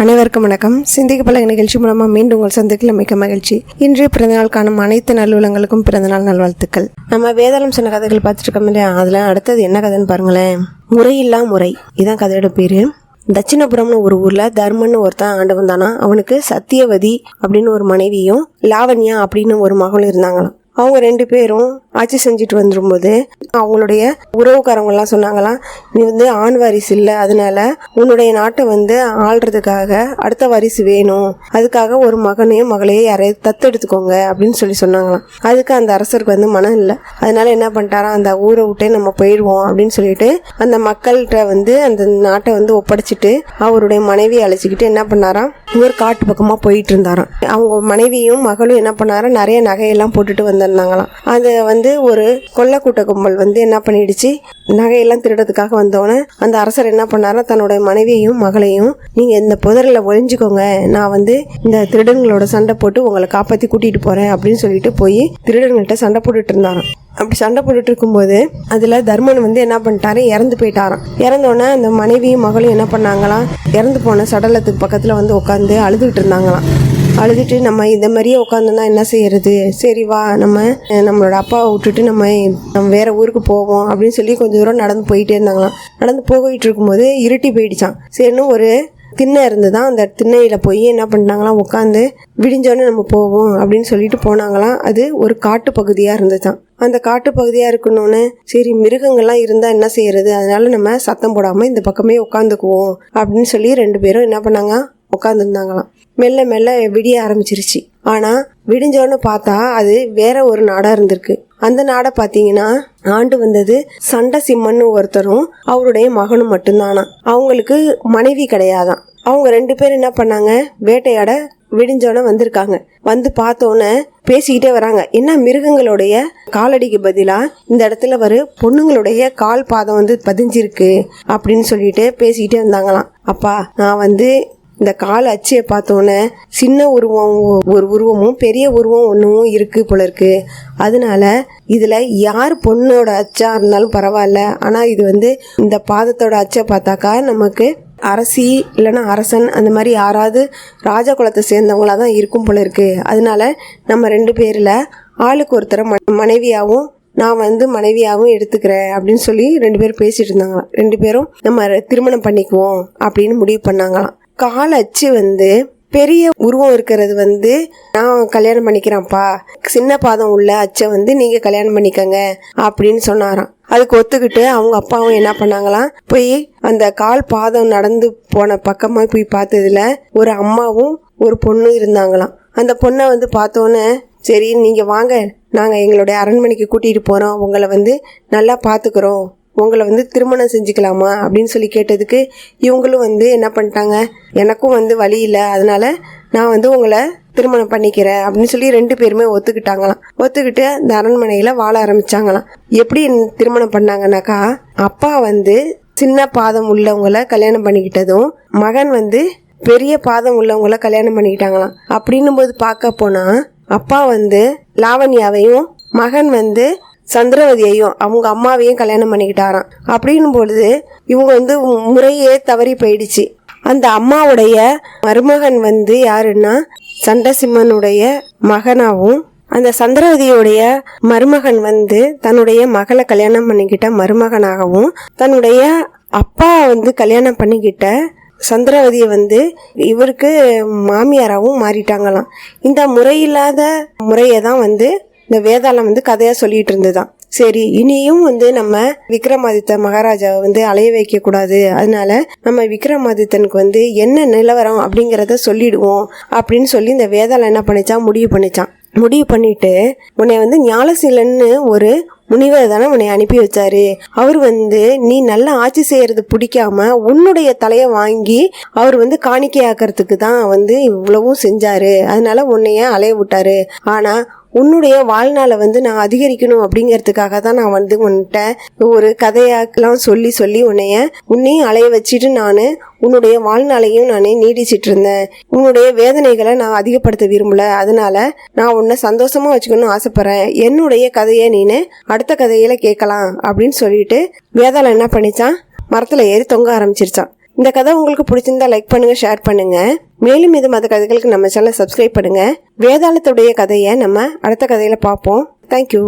அனைவருக்கும் வணக்கம். சிந்திக்க பல நிகழ்ச்சி மூலமாக மீண்டும் உங்கள் சந்திக்கல மிக்க மகிழ்ச்சி. இன்றைய பிறந்தநாள் காணும் அனைத்து நல்லுலங்களுக்கும் பிறந்தநாள் நல்வாழ்த்துக்கள். நம்ம வேதாளம் சொன்ன கதைகள் பார்த்துட்டு இருக்கோம் இல்லையா? அதில் அடுத்தது என்ன கதைன்னு பாருங்களேன். முறையில்லா முறை. இதான் கதையோட பேர். தட்சிணபுரம்னு ஒரு ஊரில் தர்மன்னு ஒருத்தன் ஆண்டு வந்தானா அவனுக்கு சத்தியவதி அப்படின்னு ஒரு மனைவியும் லாவண்யா அப்படின்னு ஒரு மகளும் இருந்தாங்களாம். அவங்க ரெண்டு பேரும் ஆட்சி செஞ்சுட்டு வந்துரும்போது அவங்களுடைய உறவுக்காரவங்கலாம் சொன்னாங்களாம் நீ வந்து ஆண் வாரிசு இல்லை அதனால உன்னுடைய நாட்டை வந்து ஆள்றதுக்காக அடுத்த வாரிசு வேணும். அதுக்காக ஒரு மகனையும் மகளையும் யாரையும் தத்தெடுத்துக்கோங்க அப்படின்னு சொல்லி சொன்னாங்களாம். அதுக்கு அந்த அரசருக்கு வந்து மனம் இல்லை. அதனால என்ன பண்ணிட்டாராம் அந்த ஊரை விட்டே நம்ம போயிடுவோம் அப்படின்னு சொல்லிட்டு அந்த மக்கள்கிட்ட வந்து அந்த நாட்டை வந்து ஒப்படைச்சிட்டு அவருடைய மனைவியை அழைச்சிக்கிட்டு என்ன பண்ணாராம் இவர் காட்டு பக்கமாக போயிட்டு இருந்தாராம். அவங்க மனைவியும் மகளும் என்ன பண்ணாராம் நிறைய நகையெல்லாம் போட்டுட்டு வந்திருந்தாங்களாம். அது வந்து ஒரு கொல்லக்கூட்ட கும்பல் வந்து என்ன பண்ணிடுச்சு? நகையெல்லாம் திருடத்துக்காக வந்தோடனே அந்த அரசர் என்ன பண்ணாரா தன்னுடைய மனைவியையும் மகளையும் நீங்கள் இந்த புதரில் ஒழிஞ்சுக்கோங்க நான் வந்து இந்த திருடன்களோட சண்டை போட்டு உங்களை காப்பாற்றி கூட்டிகிட்டு போகிறேன் அப்படின்னு சொல்லிட்டு போய் திருடங்கள்கிட்ட சண்டை போட்டுட்டு இருந்தாராம். அப்படி சண்டை போட்டுட்டு இருக்கும்போது அதில் தர்மன் வந்து என்ன பண்ணிட்டாரு? இறந்து போயிட்டாராம். இறந்தோடனே அந்த மனைவியும் மகளும் என்ன பண்ணாங்களாம்? இறந்து போன சடலத்துக்கு பக்கத்தில் வந்து உட்காந்து அழுதுகிட்டு இருந்தாங்களாம். அழுதுட்டு நம்ம இந்த மாதிரியே உட்காந்துருந்தா என்ன செய்யறது? சரி வா நம்ம நம்மளோட அப்பாவை விட்டுட்டு நம்ம நம்ம வேற ஊருக்கு போவோம் அப்படின்னு சொல்லி கொஞ்சம் தூரம் நடந்து போயிட்டே இருந்தாங்களாம். நடந்து போயிட்டு இருக்கும்போது இருட்டி போயிடுச்சான் சரின்னு ஒரு திண்ணை இருந்துதான் அந்த திண்ணையில் போய் என்ன பண்ணிட்டாங்களாம் உட்காந்து விடிஞ்சோடனே நம்ம போவோம் அப்படின்னு சொல்லிட்டு போனாங்களாம். அது ஒரு காட்டு பகுதியாக இருந்துச்சான் அந்த காட்டு பகுதியாக இருக்கணும்னு சரி மிருகங்கள்லாம் இருந்தால் என்ன செய்யறது? அதனால நம்ம சத்தம் போடாமல் இந்த பக்கமே உட்காந்துக்குவோம் அப்படின்னு சொல்லி ரெண்டு பேரும் என்ன பண்ணாங்க உட்காந்துருந்தாங்களாம் மெல்ல மெல்ல விடிய ஆரம்பிச்சிருச்சு. ஆனால் விடிஞ்சோன்னு பார்த்தா அது வேற ஒரு நாடாக இருந்திருக்கு. அந்த நாடை பார்த்தீங்கன்னா ஆண்டு வந்தது சண்டை சிம்மன்னு ஒருத்தரும் அவருடைய மகனும் மட்டும்தானா. அவங்களுக்கு மனைவி கிடையாதான். அவங்க ரெண்டு பேரும் என்ன பண்ணாங்க? வேட்டையாட விடிஞ்சோன்னே வந்திருக்காங்க. வந்து பார்த்தோன்னே பேசிக்கிட்டே வராங்க. என்ன மிருகங்களுடைய காலடிக்கு பதிலாக இந்த இடத்துல வரு பொண்ணுங்களுடைய கால் பாதம் வந்து பதிஞ்சிருக்கு அப்படின்னு சொல்லிட்டு பேசிக்கிட்டே வந்தாங்களாம். அப்பா நான் வந்து இந்த கால் அச்சியை பார்த்தோன்னே சின்ன உருவம் ஒரு உருவமும் பெரிய உருவம் ஒன்றும் இருக்கு போல இருக்கு. அதனால இதில் யார் பொண்ணோட அச்சா இருந்தாலும் பரவாயில்ல. ஆனால் இது வந்து இந்த பாதத்தோட அச்சை பார்த்தாக்கா நமக்கு அரசி இல்லைன்னா அரசன் அந்த மாதிரி யாராவது ராஜா குலத்தை சேர்ந்தவங்களா தான் இருக்கும் போல இருக்கு. அதனால நம்ம ரெண்டு பேரில் ஆளுக்கு ஒருத்தரை ம- மனைவியாகவும் நான் வந்து மனைவியாகவும் எடுத்துக்கிறேன் அப்படின்னு சொல்லி ரெண்டு பேரும் பேசிட்டு இருந்தாங்களாம். ரெண்டு பேரும் நம்ம திருமணம் பண்ணிக்குவோம் அப்படின்னு முடிவு பண்ணாங்களாம். கால் அச்சு வந்து பெரிய உருவம் இருக்கிறது வந்து நான் கல்யாணம் பண்ணிக்கிறேன்ப்பா. சின்ன பாதம் உள்ள அச்சை வந்து நீங்கள் கல்யாணம் பண்ணிக்கங்க அப்படின்னு சொன்னாராம். அதுக்கு ஒத்துக்கிட்டு அவங்க அப்பாவும் என்ன பண்ணாங்களாம் போய் அந்த கால் பாதம் நடந்து போன பக்கமாக போய் பார்த்ததுல ஒரு அம்மாவும் ஒரு பொண்ணும் இருந்தாங்களாம். அந்த பொண்ணை வந்து பார்த்தோன்னே சரி நீங்கள் வாங்க. நாங்கள் எங்களுடைய அரண்மனைக்கு கூட்டிகிட்டு போகிறோம் உங்களை வந்து நல்லா பார்த்துக்குறோம் உங்களை வந்து திருமணம் செஞ்சுக்கலாமா அப்படின்னு சொல்லி கேட்டதுக்கு இவங்களும் வந்து என்ன பண்ணிட்டாங்க? எனக்கும் வந்து வழி இல்லை அதனால நான் வந்து உங்களை திருமணம் பண்ணிக்கிறேன் அப்படின்னு சொல்லி ரெண்டு பேருமே ஒத்துக்கிட்டாங்களாம். ஒத்துக்கிட்டு அந்த அரண்மனையில் வாழ ஆரம்பிச்சாங்களாம். எப்படி திருமணம் பண்ணாங்கன்னாக்கா அப்பா வந்து சின்ன பாதம் உள்ளவங்களை கல்யாணம் பண்ணிக்கிட்டதும் மகன் வந்து பெரிய பாதம் உள்ளவங்கள கல்யாணம் பண்ணிக்கிட்டாங்களாம். அப்படின்னும் போது பார்க்க போனா அப்பா வந்து லாவண்யாவையும் மகன் வந்து சந்திரவதியையும் அவங்க அம்மாவையும் கல்யாணம் பண்ணிக்கிட்டாராம். அப்படின் பொழுது இவங்க வந்து முறையே தவறி போயிடுச்சு. அந்த அம்மாவுடைய மருமகன் வந்து யாருன்னா சண்டசிம்மனுடைய மகனாவும் அந்த சந்திரவதியுடைய மருமகன் வந்து தன்னுடைய மகளை கல்யாணம் பண்ணிக்கிட்ட மருமகனாகவும் தன்னுடைய அப்பா வந்து கல்யாணம் பண்ணிக்கிட்ட சந்திரவதியை வந்து இவருக்கு மாமியாராகவும் மாறிட்டாங்களாம். இந்த முறையில்லாத முறையை தான் வந்து இந்த வேதாளம் வந்து கதையா சொல்லிட்டு இருந்ததுதான். சரி இனியும் வந்து நம்ம விக்ரமாதித்த மகாராஜாவை வந்து அலைய வைக்க கூடாது அதனால நம்ம விக்ரமாதித்தனுக்கு வந்து என்ன நிலவரம் அப்படிங்கிறத சொல்லிடுவோம் அப்படின்னு சொல்லி இந்த வேதாளம் என்ன பண்ணிச்சான் முடிவு பண்ணிச்சான் முடிவு பண்ணிட்டு உன்னை வந்து ஞாலசீலன்னு ஒரு முனிவர் தானே உன்னை அனுப்பி வச்சாரு. அவர் வந்து நீ நல்லா ஆட்சி செய்யறது பிடிக்காம உன்னுடைய தலையை வாங்கி அவர் வந்து காணிக்கையாக்கிறதுக்கு தான் வந்து இவ்வளவும் செஞ்சாரு. அதனால உன்னைய அலைய விட்டாரு. ஆனா உன்னுடைய வாழ்நாளை வந்து நான் அதிகரிக்கணும் அப்படிங்கிறதுக்காக தான் நான் வந்து உன்கிட்ட ஒரு கதையாக்கெல்லாம் சொல்லி சொல்லி உன்னைய உன்னையும் அலைய வச்சுட்டு நான் உன்னுடைய வாழ்நாளையும் நான் நீடிச்சிட்டு இருந்தேன். உன்னுடைய வேதனைகளை நான் அதிகப்படுத்த விரும்பல. அதனால நான் உன்னை சந்தோஷமா வச்சுக்கணும்னு ஆசைப்படுறேன். என்னுடைய கதையை நீனு அடுத்த கதையில கேட்கலாம் அப்படின்னு சொல்லிட்டு வேதாளம் என்ன பண்ணிச்சான்? மரத்தில் ஏறி தொங்க ஆரம்பிச்சிருச்சான். இந்த கதை உங்களுக்கு பிடிச்சிருந்தா லைக் பண்ணுங்க ஷேர் பண்ணுங்க. மேலும் இது மத கதைகளுக்கு நம்ம சேனல் சப்ஸ்கிரைப் பண்ணுங்க. வேதாளத்துடைய கதையை நம்ம அடுத்த கதையில பார்ப்போம். தேங்க்யூ